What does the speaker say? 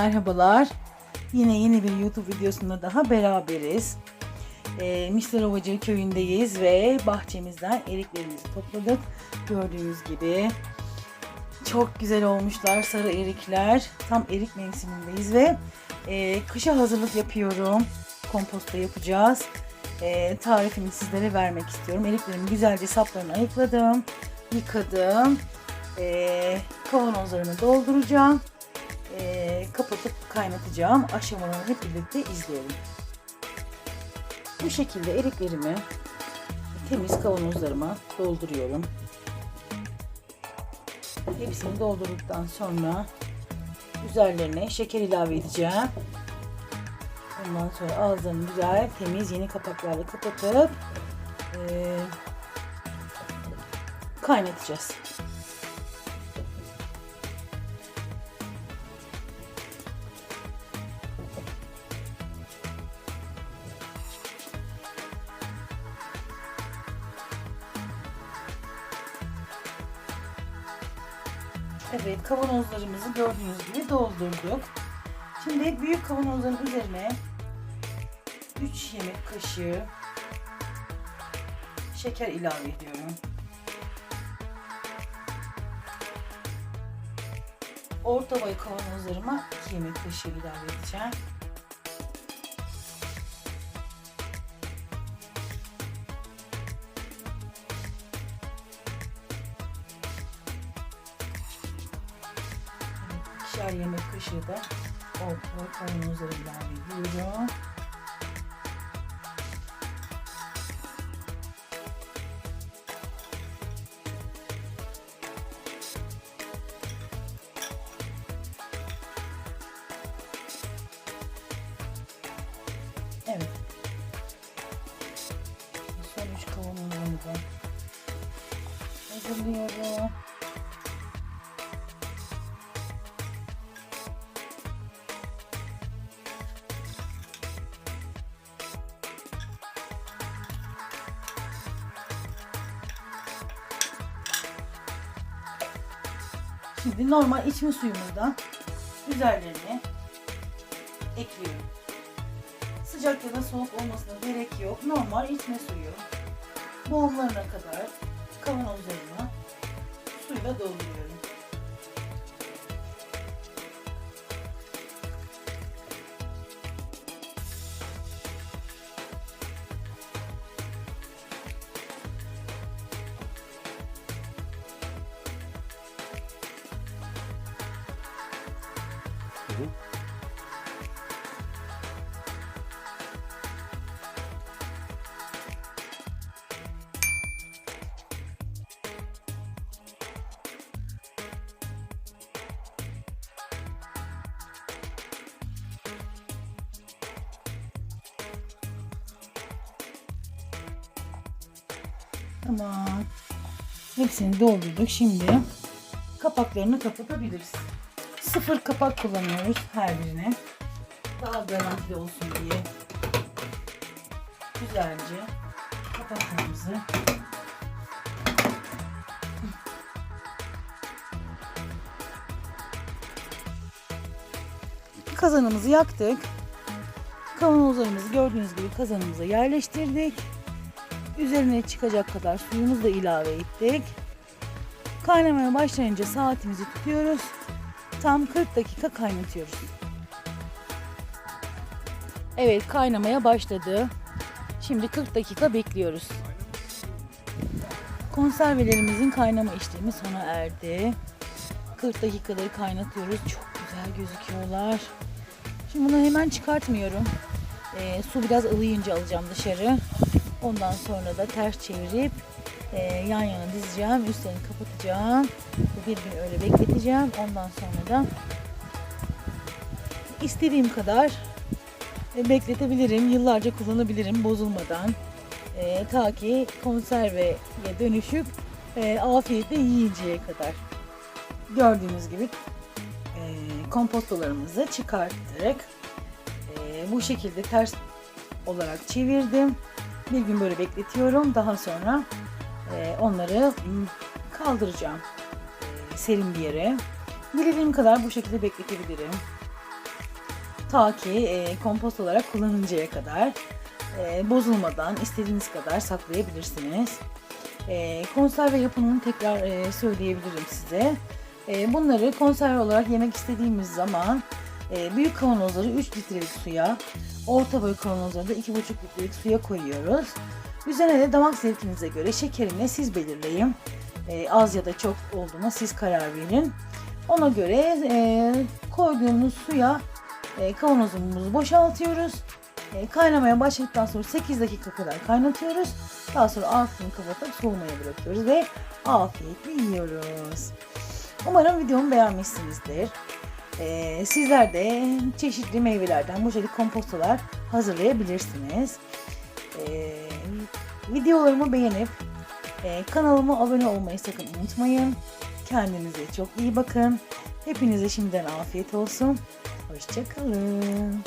merhabalar. Yine yeni bir YouTube videosunda daha beraberiz. Ee, Misler Ovacı köyündeyiz ve bahçemizden eriklerimizi topladık. Gördüğünüz gibi çok güzel olmuşlar sarı erikler. Tam erik mevsimindeyiz ve e, kışa hazırlık yapıyorum. Komposta yapacağız. E, tarifini sizlere vermek istiyorum. Eriklerimi güzelce saplarını ayıkladım. Yıkadım. E, kavanozlarını dolduracağım. E, kapatıp kaynatacağım. Aşamalarını hep birlikte izleyelim. Bu şekilde eriklerimi temiz kavanozlarıma dolduruyorum. Hepsini doldurduktan sonra üzerlerine şeker ilave edeceğim. Ondan sonra ağızlarını güzel temiz yeni kapaklarla kapatıp eee, kaynatacağız. Evet kavanozlarımızı gördüğünüz gibi doldurduk. Şimdi büyük kavanozların üzerine 3 yemek kaşığı şeker ilave ediyorum. Orta boy kavanozlarıma 2 yemek kaşığı ilave edeceğim. İkişer yemek kaşığı da orta boy kavanozlara ilave ediyorum. Evet. Son üç kavanozlarımı da hazırlıyorum. Şimdi normal içme suyumuzdan üzerlerine ekliyorum. Sıcak ya da soğuk olmasına gerek yok. Normal içme suyu. Boğumlarına kadar kavanozlarına suyla dolduruyorum. Tamam. Hepsini doldurduk. Şimdi kapaklarını kapatabiliriz. Sıfır kapak kullanıyoruz her birine. Daha garantili olsun diye. Güzelce kapaklarımızı Kazanımızı yaktık. Kavanozlarımızı gördüğünüz gibi kazanımıza yerleştirdik. Üzerine çıkacak kadar suyumuzu da ilave ettik. Kaynamaya başlayınca saatimizi tutuyoruz. Tam 40 dakika kaynatıyoruz. Evet kaynamaya başladı. Şimdi 40 dakika bekliyoruz. Konservelerimizin kaynama işlemi sona erdi. 40 dakikadır kaynatıyoruz. Çok güzel gözüküyorlar. Şimdi bunu hemen çıkartmıyorum. Ee, su biraz ılıyınca alacağım dışarı. Ondan sonra da ters çevirip e, yan yana dizeceğim. Üstlerini kapatacağım. Bir gün öyle bekleteceğim. Ondan sonra da istediğim kadar e, bekletebilirim. Yıllarca kullanabilirim bozulmadan. E, ta ki konserveye dönüşüp e, afiyetle yiyinceye kadar. Gördüğünüz gibi e, kompostolarımızı çıkarttık. E, bu şekilde ters olarak çevirdim. Bir gün böyle bekletiyorum. Daha sonra e, onları m, kaldıracağım. Serin bir yere. Dilediğim kadar bu şekilde bekletebilirim. Ta ki e, kompost olarak kullanıncaya kadar e, bozulmadan istediğiniz kadar saklayabilirsiniz. Konserve yapımını tekrar söyleyebilirim size. Bunları konserve olarak yemek istediğimiz zaman e, büyük kavanozları 3 litrelik suya, orta boy kavanozları da 2,5 litrelik suya koyuyoruz. Üzerine de damak zevkinize göre şekerini siz belirleyin. E, az ya da çok olduğuna siz karar verin. Ona göre e, koyduğumuz suya e, kavanozumuzu boşaltıyoruz. E, kaynamaya başladıktan sonra 8 dakika kadar kaynatıyoruz. Daha sonra altını kapatıp soğumaya bırakıyoruz ve afiyetle yiyoruz. Umarım videomu beğenmişsinizdir. E, sizler de çeşitli meyvelerden bu şekilde kompostolar hazırlayabilirsiniz. E, videolarımı beğenip e, kanalıma abone olmayı sakın unutmayın. Kendinize çok iyi bakın. Hepinize şimdiden afiyet olsun. Hoşçakalın.